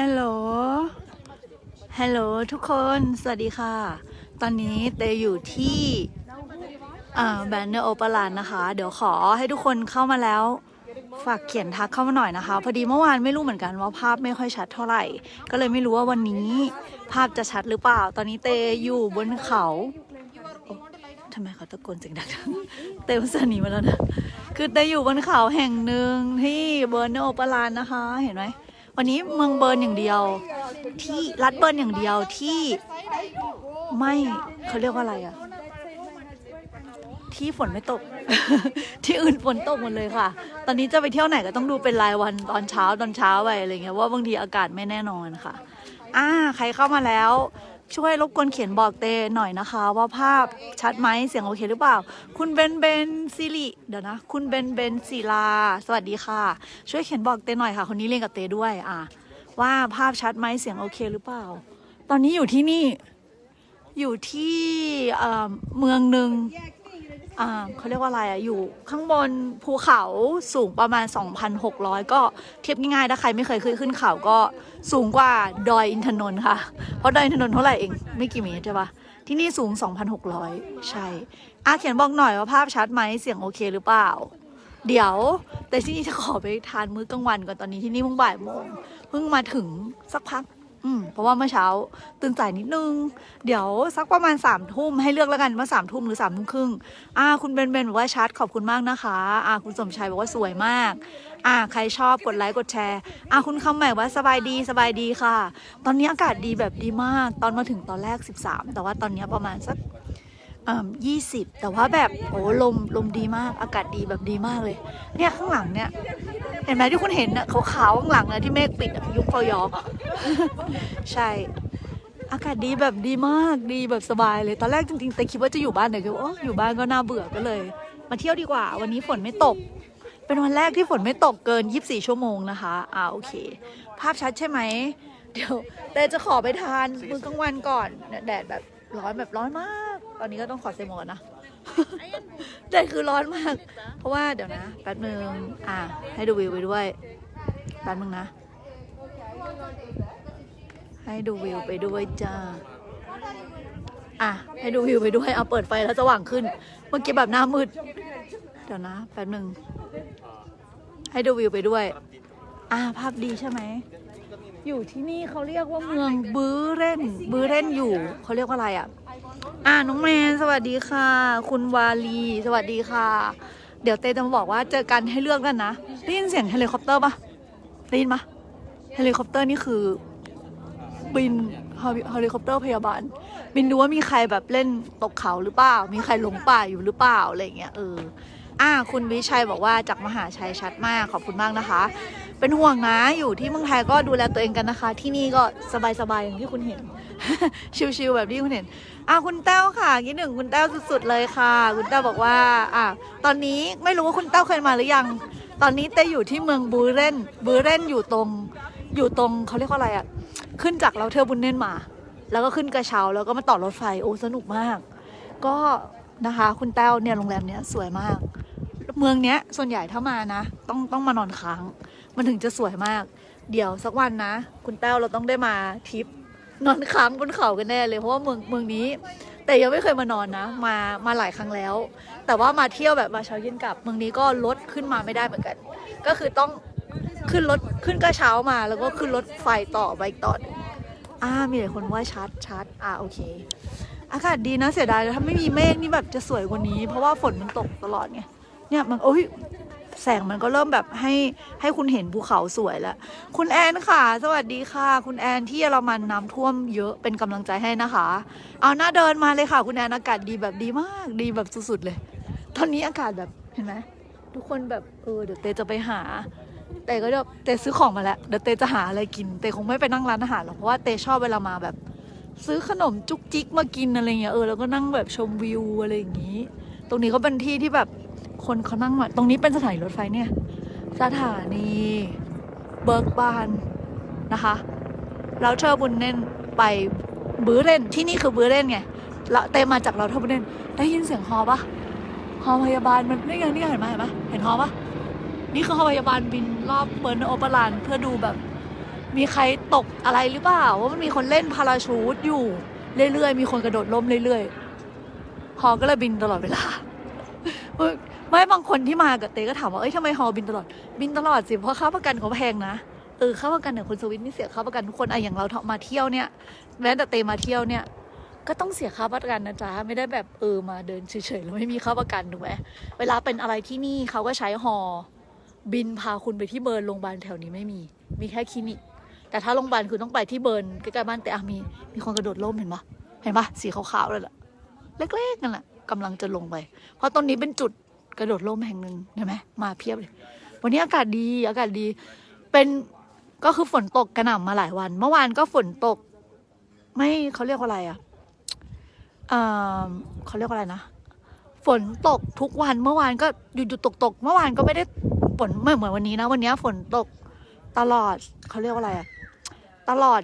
ฮัลโหล ฮัลโหลทุกคน สวัสดีค่ะ ตอนนี้เตยอยู่ที่แบนเนอร์โอเปร่านะคะ เดี๋ยวขอให้ทุกคนเข้ามาแล้ว ฝากเขียนทักเข้ามาหน่อยนะคะ พอดีเมื่อวานไม่รู้เหมือนกันว่าภาพไม่ค่อยชัดเท่าไหร่ ก็เลยไม่รู้ว่าวันนี้ภาพจะชัดหรือเปล่า ตอนนี้เตยอยู่บนเขาทำไมเขาตะโกนเสียงดังเตยอุตส่าหนีมาแล้วนะ คือเตยอยู่บนเขาแห่งหนึ่งที่เบอร์เนอร์โอปร่านะคะ เห็นไหม วันนี้เมืองเบิร์นอย่างเดียว ที่รัฐเบิร์นอย่างเดียวที่ไม่เขาเรียกว่าอะไรอะที่ฝนไม่ตก ที่อื่นฝนตกหมดเลยค่ะ ตอนนี้จะไปเที่ยวไหนก็ต้องดูเป็นรายวันตอนเช้าตอนเช้าไปอะไรเงี้ยว่าบางทีอากาศไม่แน่นอนค่ะ อ่า ใครเข้ามาแล้ว ช่วยรบกวนเขียนบอกเตหน่อยนะคะ ว่าภาพชัดไหมเสียงโอเคหรือเปล่า คุณเบนเบนซิริเดี๋ยวนะ คุณเบนเบนศิลา สวัสดีค่ะ ช่วยเขียนบอกเตหน่อยค่ะ คนนี้เรียนกับเตด้วยอะว่าภาพชัดไหมเสียงโอเคหรือเปล่า ตอนนี้อยู่ที่นี่ อยู่ที่เมืองหนึ่ง เขาเรียกว่าอะไรอะอยู่ข้างบนภูเขาสูงประมาณ 2,600 ก็เทียบง่ายๆถ้าใครไม่เคยขึ้นขึ้นเขาก็สูงกว่าดอยอินทนนท์ค่ะ เพราะดอยอินทนนท์เท่าไหร่เอง ไม่กี่เมตรใช่ปะที่นี่สูง 2,600 ใช่อะเขียนบอกหน่อยว่าภาพชัดไหมเสียงโอเคหรือเปล่า เดี๋ยว แต่ที่นี่จะขอไปทานมื้อกลางวันก่อนตอนนี้ที่นี่เพิ่งบ่ายโมงเพิ่งมาถึงสักพัก อืมเพราะว่าเมื่อเช้าตื่นสายนิดนึง เดี๋ยวสักประมาณสามทุ่มให้เลือกแล้วกันว่าสามทุ่มหรือสามทุ่มครึ่งอ่าคุณเบนเบนบอกว่าชัดขอบคุณมากนะคะอ่าคุณสมชัยบอกว่าสวยมากอ่าใครชอบกดไลค์กดแชร์อ่าคุณคำใหม่ว่าสบายดีสบายดีค่ะ ตอนนี้อากาศดีแบบดีมาก ตอนมาถึงตอนแรก 13 แต่ว่าตอนนี้ประมาณสักยี่สิบแต่ว่าแบบโอ้ลมลมดีมากอากาศดีแบบดีมากเลย เนี่ยข้างหลังเนี่ย เห็นไหมที่คุณเห็นน่ะขาวๆข้างหลังนะที่เมฆปิดอะยุคพอยอกอะ ใช่ อากาศดีแบบดีมากดีแบบสบายเลย ตอนแรกจริงๆ แต่คิดว่าจะอยู่บ้านแต่ก็โอ้อยู่บ้านก็น่าเบื่อก็เลย มาเที่ยวดีกว่า วันนี้ฝนไม่ตก เป็นวันแรกที่ฝนไม่ตกเกิน 24 ชั่วโมงนะคะ อ่าโอเค ภาพชัดใช่ไหม เดี๋ยวแต่จะขอไปทานมื้อกลางวันก่อนเนี่ยแดดแบบร้อนแบบร้อนมาก ตอนนี้ก็ต้องขอเซมอนนะ แดดคือร้อนมาก เพราะว่าเดี๋ยวนะแป๊บนึงอะให้ดูวิวไปด้วยแป๊บนึงนะ ให้ดูวิวไปด้วยจ้าอะให้ดูวิวไปด้วยเอาเปิดไฟแล้วสว่างขึ้น เมื่อกี้แบบหน้ามืด เดี๋ยวนะแป๊บหนึ่งให้ดูวิวไปด้วย อ่า ภาพดีใช่ไหม อยู่ที่นี่เขาเรียกว่าเมืองบื้อเร่น บื้อเร่นอยู่ เขาเรียกว่าอะไรอะ อ่าน้องแมนสวัสดีค่ะ คุณวาลี สวัสดีค่ะ เดี๋ยวเตจะมาบอกว่าเจอกันให้เลือกกันนะได้ยินเสียงเฮลิคอปเตอร์ปะได้ยินปะเฮลิคอปเตอร์นี่คือ บินเฮลิคอปเตอร์พยาบาล บินดูว่ามีใครแบบเล่นตกเขาหรือเปล่า มีใครหลงป่าอยู่หรือเปล่าอะไรเงี้ยเอออ่าคุณวิชัยบอกว่าจากมหาชัยชัดมากขอบคุณมากนะคะ เป็นห่วงนะอยู่ที่เมืองไทยก็ดูแลตัวเองกันนะคะ ที่นี่ก็สบายๆอย่างที่คุณเห็น ชิวๆแบบที่คุณเห็นอ่าคุณแต้วค่ะคิดถึงคุณแต้วสุดๆเลยค่ะ คุณแต้วบอกว่าอ่าตอนนี้ไม่รู้ว่าคุณแต้วเคยมาหรือยัง ตอนนี้เต้อยู่ที่เมืองบูเรนบูเรนอยู่ตรง อยู่ตรงเขาเรียกว่าอะไรอะขึ้นจากเราเทอร์บุนเน่นมา แล้วก็ขึ้นกระเช้าแล้วก็มาต่อรถไฟโอ้สนุกมาก ก็นะคะ คุณแต้วเนี่ยโรงแรมเนี้ยสวยมาก เมืองเนี้ย ส่วนใหญ่ถ้ามานะ ต้องต้องมานอนค้าง มันถึงจะสวยมาก เดี๋ยวสักวันนะ คุณแต้วเราต้องได้มาทริปนอนค้างบนเขากันแน่เลยเพราะว่าเมืองเมืองนี้ แต่ยังไม่เคยมานอนนะ มามาหลายครั้งแล้ว แต่ว่ามาเที่ยวแบบมาเช้าเย็นกลับ เมืองนี้ก็รถขึ้นมาไม่ได้เหมือนกัน ก็คือต้องขึ้นรถขึ้นกระเช้ามาแล้วก็ขึ้นรถไฟต่อไปอีกต่อนอ่ามีหลายคนว่าชัดชัดอ่าโอเค อากาศดีนะเสียดายถ้าไม่มีเมฆนี่แบบจะสวยกว่านี้ เพราะว่าฝนมันตกตลอดไง เนี่ยมันโอ้ยแสงมันก็เริ่มแบบให้ให้คุณเห็นภูเขาสวยแล้ว คุณแอนค่ะ สวัสดีค่ะ คุณแอนที่เยอรมันน้ำท่วมเยอะเป็นกำลังใจให้นะคะ เอาหน้าเดินมาเลยค่ะ คุณแอนอากาศดีแบบดีมาก ดีแบบสุดๆเลย ตอนนี้อากาศแบบเห็นไหมทุกคนแบบเออเดี๋ยวเตจะไปหาเตก็เดี๋ยวเตซื้อของมาแล้วเดี๋ยวเตจะหาอะไรกินเตคงไม่ไปนั่งร้านอาหารหรอกเพราะว่าเตชอบเวลามาแบบ ซื้อขนมจุกจิกมากินอะไรเงี้ยเออแล้วก็นั่งแบบชมวิวอะไรอย่างงี้ ตรงนี้ก็เป็นที่ที่แบบ คนเขานั่งมาตรงนี้เป็นสถานีรถไฟเนี่ย สถานีเบิร์กบานนะคะ แล้วเชอร์บุนเน่นไปบื้อเรนที่นี่คือบื้อเรนไงแล้วเตมาจากเราเทอร์บุนเน่นได้ยินเสียงฮอปะฮอพยาบาลมันนี่ไงนี่เห็นไหมเห็นไหมเห็นฮอปะนี่คือฮอพยาบาลบินรอบเบิร์นโอเปรานเพื่อดูแบบ มีใครตกอะไรหรือเปล่าว่ามันมีคนเล่นพาราชูตอยู่เรื่อยๆมีคนกระโดดล่มเรื่อยๆฮอก็เลยบินตลอดเวลา ไม่บางคนที่มากับเต้ก็ถามว่า เอ้ยทำไมฮอบินตลอด บินตลอดสิ เพราะค่าประกันเขาแพงนะ เออ ค่าประกันเนี่ยคนสวิตนี่เสียค่าประกันทุกคนไอะอย่างเรามาเที่ยวเนี่ย แม้แต่เตมาเที่ยวเนี่ย ก็ต้องเสียค่าประกันนะจ๊ะ ไม่ได้แบบเออมาเดินเฉยๆแล้วไม่มีค่าประกันถูกไหมเวลาเป็นอะไรที่นี่เขาก็ใช้ฮอบินพาคุณไปที่เบิร์นโรงพยาบาลแถวนี้ไม่มี มีแค่คลินิก แต่ถ้าโรงพยาบาลคือต้องไปที่เบิร์นใกล้ๆบ้านแต่อะมี มีคนกระโดดร่มเห็นปะเห็นปะสีขาวๆเลยแหละเล็กๆนั่นแหละกำลังจะลงไป เพราะตรงนี้เป็นจุด กระโดดร่มแห่งหนึ่งเห็นไหมมาเพียบเลย วันนี้อากาศดีอากาศดี เป็นก็คือฝนตกกระหน่ำมาหลายวัน เมื่อวานก็ฝนตก ไม่เขาเรียกว่าอะไรอะเอ่อเขาเรียกว่าอะไรนะฝนตกทุกวันเมื่อวานก็หยุดหยุดตกตกเมื่อวานก็ไม่ได้ฝนไม่เหมือนวันนี้นะ วันนี้ฝนตกตลอดเขาเรียกว่าอะไรอะตลอด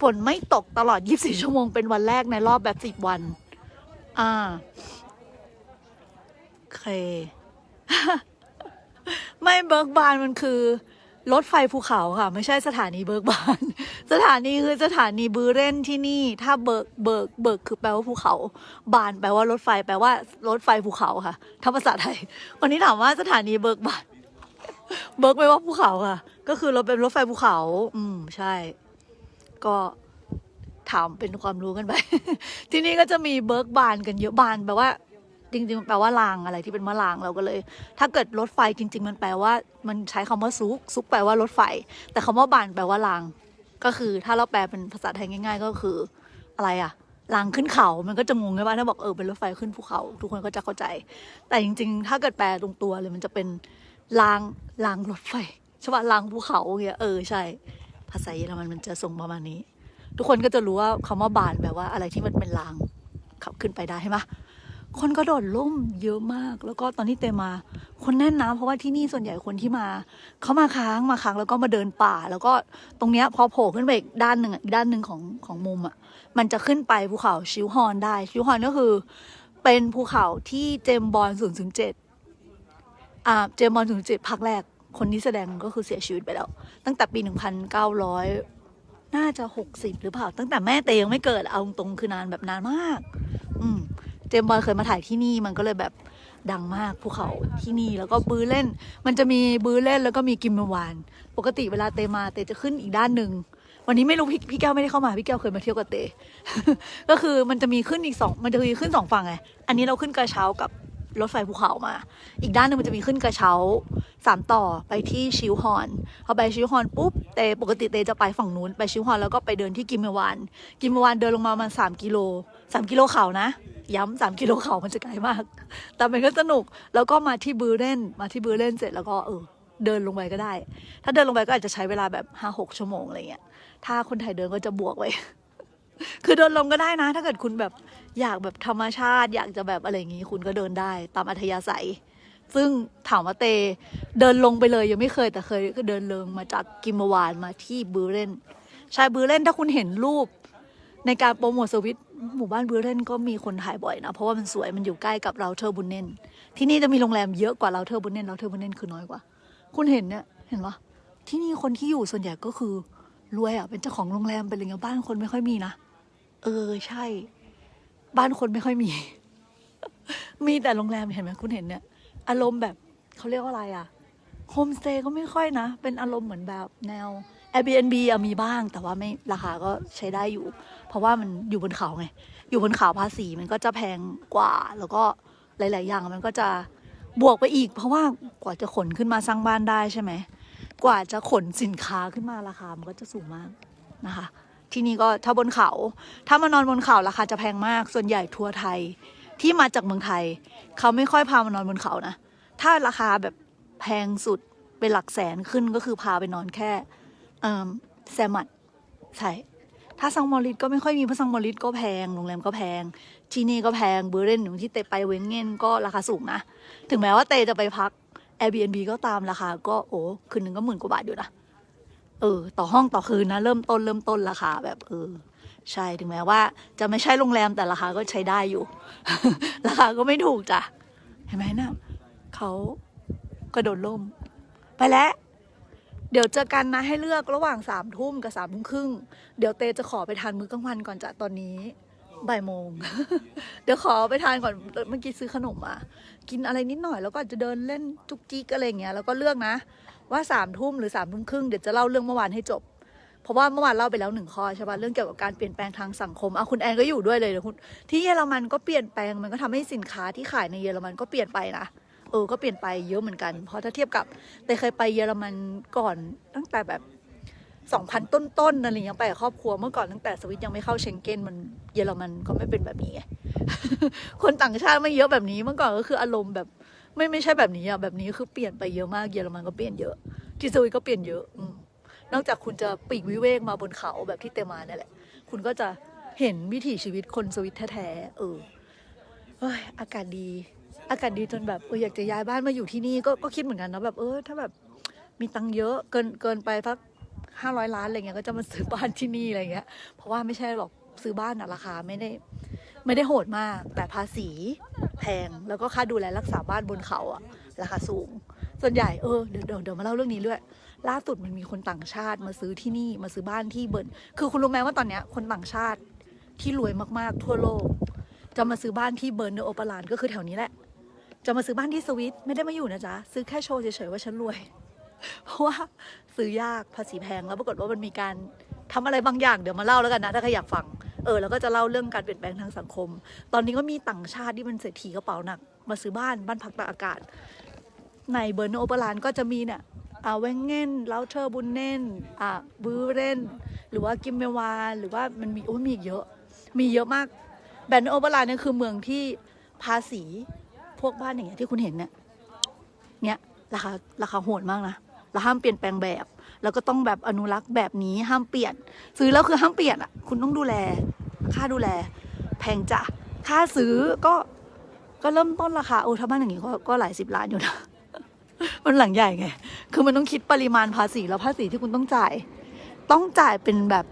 ฝนไม่ตกตลอด 24 ชั่วโมงเป็นวันแรกในรอบแบบ 10 วัน อ่า เค ไม่เบิร์กบานมันคือ รถไฟภูเขาค่ะ ไม่ใช่สถานีเบิร์กบาน สถานีคือสถานีบูเรนที่นี่ ถ้าเบิร์กเบิร์กเบิร์กคือแปลว่าภูเขา บานแปลว่ารถไฟแปลว่ารถไฟภูเขาค่ะ ถ้าภาษาไทย วันนี้ถามว่าสถานีเบิร์กบาน เบิร์กแปลว่าภูเขาค่ะ ก็คือเราเป็นรถไฟภูเขา อืมใช่ ก็ถามเป็นความรู้กันไป ที่นี่ก็จะมีเบิร์กบานกันเยอะบานแปลว่า จริงๆมันแปลว่ารางอะไรที่เป็นมะรางเราก็เลย ถ้าเกิดรถไฟจริง ๆ มันแปลว่ามันใช้คำว่าซุกซุกแปลว่ารถไฟ แต่คำว่าบานแปลว่าราง ก็คือถ้าเราแปลเป็นภาษาไทยง่าย ๆ ก็คืออะไรอะรางขึ้นเขา มันก็จะงงใช่ปะถ้าบอกเออเป็นรถไฟขึ้นภูเขา ทุกคนก็จะเข้าใจ แต่จริง ๆ ถ้าเกิดแปลตรงตัวเลยมันจะเป็นรางรางรถไฟใช่ปะรางภูเขาอย่างเงี้ยเออใช่ ภาษาเยอรมันมันจะส่งประมาณนี้ ทุกคนก็จะรู้ว่าคำว่าบานแปลว่าอะไรที่มันเป็นรางขับขึ้นไปได้ใช่ปะ คนก็โดดล่มเยอะมาก แล้วก็ตอนที่เตมา คนแน่นนะเพราะว่าที่นี่ส่วนใหญ่คนที่มา เขามาค้างมาค้างแล้วก็มาเดินป่า แล้วก็ตรงเนี้ยพอโผล่ขึ้นไปอีกด้านหนึ่งอีกด้านหนึ่งของของมุมอะ มันจะขึ้นไปภูเขาชิวฮอนได้ ชิวฮอนก็คือ เป็นภูเขาที่เจมส์บอล007อ่าเจมบอล007ภาคแรก คนที่แสดงก็คือเสียชีวิตไปแล้ว ตั้งแต่ปี1900น่าจะ60หรือเปล่า ตั้งแต่แม่เตยังไม่เกิดเอาตรงคือนานแบบนานมาก อืม เจมบอลเคยมาถ่ายที่นี่มันก็เลยแบบดังมากภูเขาที่นี่แล้วก็บือเล่น มันจะมีบือเล่นแล้วก็มีกิมเมวาน ปกติเวลาเตมาเตจะขึ้นอีกด้านหนึ่งวันนี้ไม่รู้พี่พี่แก้วไม่ได้เข้ามาพี่แก้วเคยมาเที่ยวกับเต ก็คือมันจะมีขึ้นอีกสองมันจะมีขึ้นสองฝั่งไงอันนี้เราขึ้นกระเช้ากับรถไฟภูเขามา อีกด้านหนึ่งมันจะมีขึ้นกระเช้าสามต่อไปที่ชิวฮอนพอไปชิวฮอนปุ๊บเตปกติเตจะไปฝั่งนู้นไปชิวฮอนแล้วก็ไปเดินที่กิมเมวาน กิมเมวานเดินลงมาประมาณสามกิโลสามกิโลเขานะ ย้ำสามกิโลเขามันจะไกลมาก แต่มันก็สนุก แล้วก็มาที่บือเล่น มาที่บือเล่นเสร็จแล้วก็เออ เดินลงไปก็ได้ ถ้าเดินลงไปก็อาจจะใช้เวลาแบบห้าหกชั่วโมงอะไรเงี้ย ถ้าคนไทยเดินก็จะบวกไว้ คือเดินลงก็ได้นะ ถ้าเกิดคุณแบบอยากแบบธรรมชาติ อยากจะแบบอะไรอย่างงี้ คุณก็เดินได้ตามอัธยาศัย ซึ่งถามว่าเตเดินลงไปเลยยังไม่เคยแต่เคยก็เดินลงมาจากกิมวานมาที่บือเล่นใช่บือเล่นถ้าคุณเห็นรูปในการโปรโมทสวิต หมู่บ้านบูเรนก็มีคนถ่ายบ่อยนะ เพราะว่ามันสวยมันอยู่ใกล้กับเราเทอร์บุนเนนที่นี่จะมีโรงแรมเยอะกว่าเราเทอร์บุนเนนเราเทอร์บุนเนนคือน้อยกว่า คุณเห็นเนี่ยเห็นปะที่นี่คนที่อยู่ส่วนใหญ่ก็คือรวยอะเป็นเจ้าของโรงแรมเป็นอะไรเงี้ยบ้านคนไม่ค่อยมีนะเออใช่ บ้านคนไม่ค่อยมี มีแต่โรงแรมเห็นไหมคุณเห็นเนี่ย อารมณ์แบบเขาเรียกว่าอะไรอะโฮมสเตย์ก็ไม่ค่อยนะ เป็นอารมณ์เหมือนแบบแนว Airbnb อะมีบ้างแต่ว่าไม่ราคาก็ใช้ได้อยู่ เพราะว่ามันอยู่บนเขาไง อยู่บนเขาภาษีมันก็จะแพงกว่า แล้วก็หลาย ๆ อย่างมันก็จะบวกไปอีก เพราะว่ากว่าจะขนขึ้นมาสร้างบ้านได้ใช่ไหม กว่าจะขนสินค้าขึ้นมาราคามันก็จะสูงมากนะคะ ที่นี่ก็ถ้าบนเขา ถ้ามานอนบนเขาราคาจะแพงมาก ส่วนใหญ่ทัวร์ไทยที่มาจากเมืองไทย เขาไม่ค่อยพามานอนบนเขานะ ถ้าราคาแบบแพงสุดเป็นหลักแสนขึ้นก็คือพาไปนอนแค่แซมัดใช่ ถ้าซังมอริสก็ไม่ค่อยมีเพราะซังมอริสก็แพงโรงแรมก็แพงที่นี่ก็แพงเบอร์เรนอย่งที่เตไปเวงเง่นก็ราคาสูงนะ ถึงแม้ว่าเตจะไปพัก Airbnb ก็ตามราคาก็โอ้คืนหนึ่งก็หมื่นกว่าบาทอยู่นะเออ ต่อห้องต่อคืนนะ เริ่มต้นเริ่มต้นราคาแบบเออใช่ถึงแม้ว่า จะไม่ใช่โรงแรมแต่ราคาก็ใช้ได้อยู่ ราคาก็ไม่ถูกจ้ะเห็นไหมนะ่ะเขากระโดดล่ม ไปแล้ว เดี๋ยวเจอกันนะให้เลือกระหว่างสามทุ่มกับสามทุ่มครึ่ง เดี๋ยวเตจะขอไปทานมื้อกลางวันก่อนจ้ะตอนนี้บ่ายโมง เดี๋ยวขอไปทานก่อนเมื่อกี้ซื้อขนมมา กินอะไรนิดหน่อยแล้วก็อาจจะเดินเล่นจุกจิกอะไรเงี้ยแล้วก็เลือกนะ ว่าสามทุ่มหรือสามทุ่มครึ่งเดี๋ยวจะเล่าเรื่องเมื่อวานให้จบ เพราะว่าเมื่อวานเล่าไปแล้วหนึ่งข้อใช่ปะเรื่องเกี่ยวกับการเปลี่ยนแปลงทางสังคมอะคุณแอนก็อยู่ด้วยเลยเดี๋ยวคุณที่เยอรมันก็เปลี่ยนแปลงมันก็ทำให้สินค้าที่ขายในเยอรมันก็เปลี่ยนไปนะ เออก็เปลี่ยนไปเยอะเหมือนกัน เพราะถ้าเทียบกับแต่เคยไปเยอรมันก่อนตั้งแต่แบบสองพันต้นๆอะไรอย่างเงี้ยไปกับครอบครัวเมื่อก่อนตั้งแต่สวิตยังไม่เข้าเชงเก้นมันเยอรมันก็ไม่เป็นแบบนี้ คนต่างชาติไม่เยอะแบบนี้เมื่อก่อนก็คืออารมณ์แบบไม่ไม่ใช่แบบนี้อะแบบนี้คือเปลี่ยนไปเยอะมากเยอรมันก็เปลี่ยนเยอะที่สวิตก็เปลี่ยนเยอะอนอกจากคุณจะปีกวิเวกมาบนเขาแบบที่เตมาเนี่ยแหละ คุณก็จะเห็นวิถีชีวิตคนสวิตแท้ๆเออเฮ้ยอากาศดี อากาศดีจนแบบเอออยากจะย้ายบ้านมาอยู่ที่นี่ก็ก็คิดเหมือนกันนะแบบเออถ้าแบบมีตังค์เยอะเกินเกินไปสักห้าร้อยล้านอะไรเงี้ยก็จะมาซื้อบ้านที่นี่อะไรเงี้ยเพราะว่าไม่ใช่หรอกซื้อบ้านอะราคาไม่ได้ ไม่ได้โหดมาก แต่ภาษีแพงแล้วก็ค่าดูแลรักษาบ้านบนเขาอะราคาสูง ส่วนใหญ่เออเดี๋ยวเดี๋ยวเดี๋ยวมาเล่าเรื่องนี้ด้วย ล่าสุดมันมีคนต่างชาติมาซื้อที่นี่มาซื้อบ้านที่เบิร์นคือคุณรู้ไหมว่าตอนเนี้ยคนต่างชาติที่รวยมากๆ ทั่วโลก จะมาซื้อบ้านที่เบิร์นเนอโอเปรานก็คือแถวนี้แหละ จะมาซื้อบ้านที่สวิตไม่ได้มาอยู่นะจ๊ะ ซื้อแค่โชว์เฉยๆว่าฉันรวย เพราะว่าซื้อยากภาษีแพงแล้วปรากฏว่ามันมีการทำอะไรบางอย่างเดี๋ยวมาเล่าแล้วกันนะถ้าใครอยากฟังเออแล้วก็จะเล่าเรื่องการเปลี่ยนแปลงทางสังคม ตอนนี้ก็มีต่างชาติที่เป็นเศรษฐีกระเป๋าหนัก มาซื้อบ้านบ้านพักตากอากาศ ในเบอร์นโอเปรานก็จะมีเนี่ยอ่าเวงเง่นเลาเทอร์บุนเน่นอ่าบูเรนหรือว่ากิมเมวาหรือว่ามันมีโอ้มีเยอะ มีเยอะมากแบรนโอเปรานเนี่ยคือเมืองที่ภาษี พวกบ้านอย่างเงี้ยที่คุณเห็นเนี่ยเนี่ยราคาราคาโหดมากนะเราห้ามเปลี่ยนแปลงแบบ แล้วก็ต้องแบบอนุรักษ์แบบนี้ห้ามเปลี่ยน ซื้อแล้วคือห้ามเปลี่ยนอะ คุณต้องดูแล ค่าดูแล แพงจ้ะค่าซื้อก็ก็เริ่มต้นราคาโอ้ถ้าบ้านอย่างงี้ก็ก็หลายสิบล้านอยู่นะมันหลังใหญ่ไง คือมันต้องคิดปริมาณภาษีแล้วภาษีที่คุณต้องจ่าย ต้องจ่ายเป็นแบบ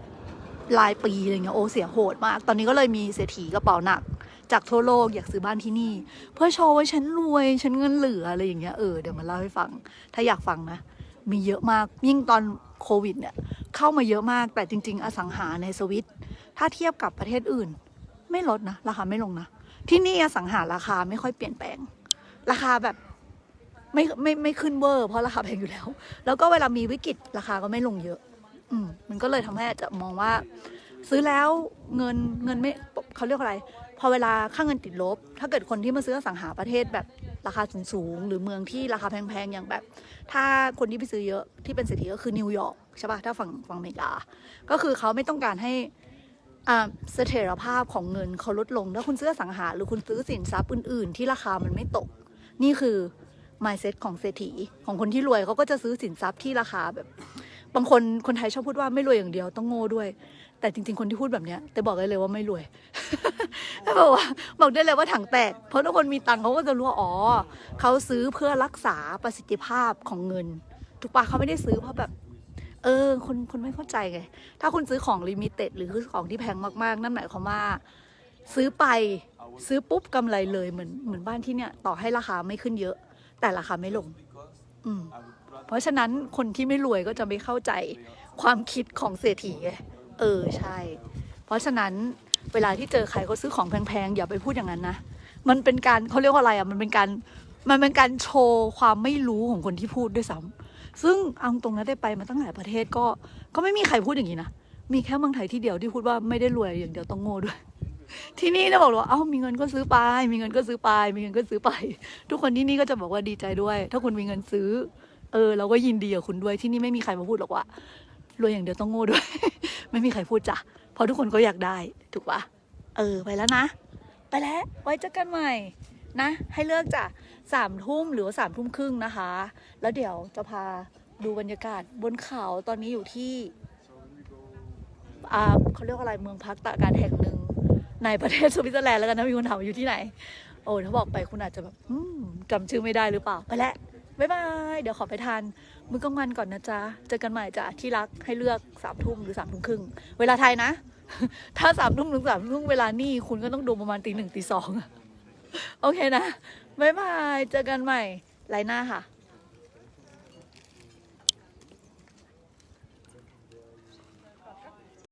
รายปีอะไรเงี้ยโอ้เสียโหดมาก ตอนนี้ก็เลยมีเศรษฐีกระเป๋าหนัก จากทั่วโลกอยากซื้อบ้านที่นี่ เพื่อโชว์ว่าฉันรวยฉันเงินเหลืออะไรอย่างเงี้ยเออเดี๋ยวมาเล่าให้ฟัง ถ้าอยากฟังนะ มีเยอะมากยิ่งตอนโควิดเนี่ยเข้ามาเยอะมากแต่จริง ๆ อสังหาในสวิตถ้าเทียบกับประเทศอื่น ไม่ลดนะราคาไม่ลงนะที่นี่อสังหาราคาไม่ค่อยเปลี่ยนแปลง ราคาแบบไม่ไม่ไม่ขึ้นเวอร์เพราะราคาแพงอยู่แล้ว แล้วก็เวลามีวิกฤตราคาก็ไม่ลงเยอะ อืมมันก็เลยทำให้อาจจะมองว่า ซื้อแล้วเงินเงินไม่เขาเรียกอะไร พอเวลาค่าเงินติดลบ ถ้าเกิดคนที่มาซื้อสังหาประเทศแบบราคาสูงๆหรือเมืองที่ราคาแพงๆอย่างแบบ ถ้าคนที่ไปซื้อเยอะที่เป็นเศรษฐีก็คือนิวยอร์กใช่ปะถ้าฝั่งฝั่งอเมริกา ก็คือเขาไม่ต้องการให้อ่าเสถียรภาพของเงินเขาลดลง ถ้าคุณซื้ออสังหา หรือคุณซื้อสินทรัพย์อื่น ๆ ที่ราคามันไม่ตก นี่คือ mindset ของเศรษฐีของคนที่รวยเขาก็จะซื้อสินทรัพย์ที่ราคาแบบ บางคนคนไทยชอบพูดว่าไม่รวยอย่างเดียวต้องโง่ด้วย แต่จริง ๆ คนที่พูดแบบเนี้ยแต่บอกได้เลยว่าไม่รวยบอกว่าบอกได้เลยว่าถังแตก เพราะทุกคนมีตังค์เขาก็จะรู้ว่าอ๋อเขาซื้อเพื่อรักษาประสิทธิภาพของเงิน ถูกปะเขาไม่ได้ซื้อเพราะแบบ เออ คนคนไม่เข้าใจไง ถ้าคุณซื้อของลิมิเต็ดหรือของที่แพงมากๆ นั่นหมายความว่าซื้อไปซื้อปุ๊บกำไรเลยเหมือนเหมือนบ้านที่เนี่ย ต่อให้ราคาไม่ขึ้นเยอะ แต่ราคาไม่ลง อืม เพราะฉะนั้นคนที่ไม่รวยก็จะไม่เข้าใจความคิดของเศรษฐีเออใช่ เพราะฉะนั้นเวลาที่เจอใครเขาซื้อของแพงๆอย่าไปพูดอย่างนั้นนะมันเป็นการเขาเรียกว่าอะไรอะมันเป็นการมันเป็นการโชว์ความไม่รู้ของคนที่พูดด้วยซ้ำซึ่งเอาตรงนั้นได้ไปมาตั้งหลายประเทศก็ ก็ไม่มีใครพูดอย่างนี้นะมีแค่เมืองไทยที่เดียวที่พูดว่าไม่ได้รวยอย่างเดียวต้องโง่ด้วย ที่นี่นะบอกว่าเอ้ามีเงินก็ซื้อไป มีเงินก็ซื้อไป มีเงินก็ซื้อไป ทุกคนที่นี่ก็จะบอกว่าดีใจด้วย ถ้าคุณมีเงินซื้อ เออเราก็ยินดีกับคุณด้วยที่นี่ไม่มีใครมาพูดหรอกว่ารวยอย่างเดียวต้องโง่ด้วย ไม่มีใครพูดจ้ะเพราะทุกคนก็อยากได้ถูกปะเออไปแล้วนะ ไปแล้วไว้เจอกันใหม่นะ ให้เลือกจ้ะสามทุ่มหรือว่าสามทุ่มครึ่งนะคะ แล้วเดี๋ยวจะพาดูบรรยากาศบนเขาตอนนี้อยู่ที่อ่าเขาเรียกว่าอะไรเมืองพักตากากาศแห่งหนึ่งในประเทศสวิตเซอร์แลนด์แล้วกันนะมีคนถามอยู่ที่ไหน โอ้ถ้าบอกไปคุณอาจจะแบบจำชื่อไม่ได้หรือเปล่า ไปแล้ว บ๊ายบาย เดี๋ยวขอไปทานมื้อกลางวันก่อนนะจ๊ะ เจอกันใหม่จ้ะที่รักให้เลือกสามทุ่มหรือสามทุ่มครึ่ง เวลาไทยนะ ถ้าสามทุ่มถึงสามทุ่มเวลานี่คุณก็ต้องดูประมาณตีหนึ่งตีสองโอเคนะ บ๊ายบาย เจอกันใหม่ไลน์หน้าค่ะ